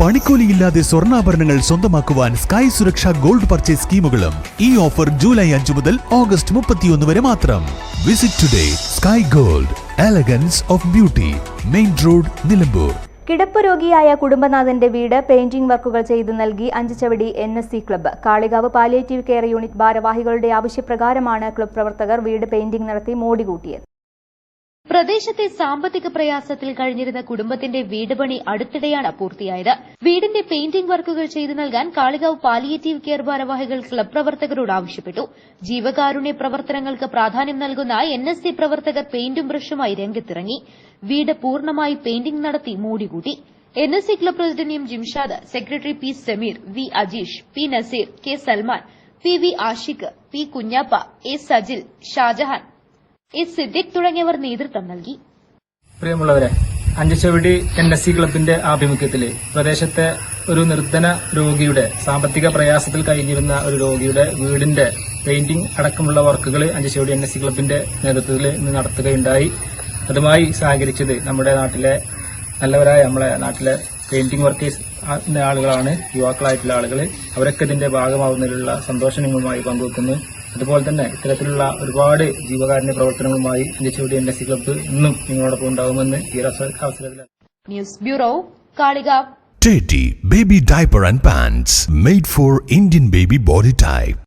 പണിക്കൂലിയില്ലാതെ സ്വർണാഭരണങ്ങൾ സ്വന്തമാക്കുവാൻ sky Suraksha gold purchase സ്കീമുകളും ഈ ഓഫർ ജൂലൈ അഞ്ചു മുതൽ ഓഗസ്റ്റ് മുപ്പത്തിയൊന്ന് വരെ മാത്രം. Visit today sky gold elegance of beauty main road Nilambur. കിടപ്പ് രോഗിയായ കുടുംബനാഥന്റെ വീട് പെയിന്റിംഗ് വർക്കുകൾ ചെയ്തു നൽകി Anchachavadi N S C club Kalikavu palliative care unit ഭാരവാഹികളുടെ ആവശ്യപ്രകാരമാണ് ക്ലബ്ബ് പ്രവർത്തകർ വീട് പെയിന്റിംഗ് നടത്തി മോടി മോടികൂട്ടിയത് പ്രദേശത്തെ സാമ്പത്തിക പ്രയാസത്തിൽ കഴിഞ്ഞിരുന്ന കുടുംബത്തിന്റെ വീട് പണി അടുത്തിടെയാണ് പൂർത്തിയായത്. വീടിന്റെ പെയിന്റിംഗ് വർക്കുകൾ ചെയ്തു നൽകാൻ കാളികാവ് പാലിയേറ്റീവ് കെയർ ഭാരവാഹികൾ ക്ലബ് പ്രവർത്തകരോട് ആവശ്യപ്പെട്ടു. ജീവകാരുണ്യ പ്രവർത്തനങ്ങൾക്ക് പ്രാധാന്യം നൽകുന്ന എൻ എസ് സി പ്രവർത്തകർ പെയിന്റും ബ്രഷുമായി രംഗത്തിറങ്ങി. വീട് പൂർണമായി പെയിന്റിംഗ് നടത്തി മൂടികൂട്ടി. N S C club president M Jimshad secretary P Sameer V Ajeesh P Naseer K Salman P V Ashiq P Kunjappa A Sajil Shajahan S Siddique തുടങ്ങിയവർ നേതൃത്വം നൽകി. പ്രിയമുള്ളവരെ അഞ്ചുചവിടി എൻ എസ് സി ക്ലബിന്റെ ആഭിമുഖ്യത്തിൽ പ്രദേശത്തെ ഒരു നിർധന രോഗിയുടെ സാമ്പത്തിക പ്രയാസത്തിൽ കഴിഞ്ഞിരുന്ന ഒരു രോഗിയുടെ വീടിന്റെ പെയിന്റിംഗ് അടക്കമുള്ള വർക്കുകൾ അഞ്ചുചവിടി എൻ എസ് സി ക്ലബിന്റെ നേതൃത്വത്തിൽ ഇന്ന് നടത്തുകയുണ്ടായി. അതുമായി സഹകരിച്ചത് നമ്മുടെ നാട്ടിലെ നല്ലവരായ നമ്മളെ നാട്ടിലെ പെയിന്റിംഗ് വർക്കേഴ്സ് ആളുകളാണ് യുവാക്കളായിട്ടുള്ള ആളുകൾ അവരൊക്കെ ഇതിന്റെ ഭാഗമാവുന്നതിലുള്ള സന്തോഷം നിങ്ങളുമായി പങ്കുവെക്കുന്നു. അതുപോലെ തന്നെ ഇത്തരത്തിലുള്ള ഒരുപാട് ജീവകാരുണ്യ പ്രവർത്തനങ്ങളുമായി Anchachavidi N S C club ഇന്നും നിങ്ങളോടൊപ്പം ഉണ്ടാകുമെന്ന് ഈ അവസരത്തിൽ news bureau Kalikavu Teddy Baby Diaper and Pants made for Indian baby body type.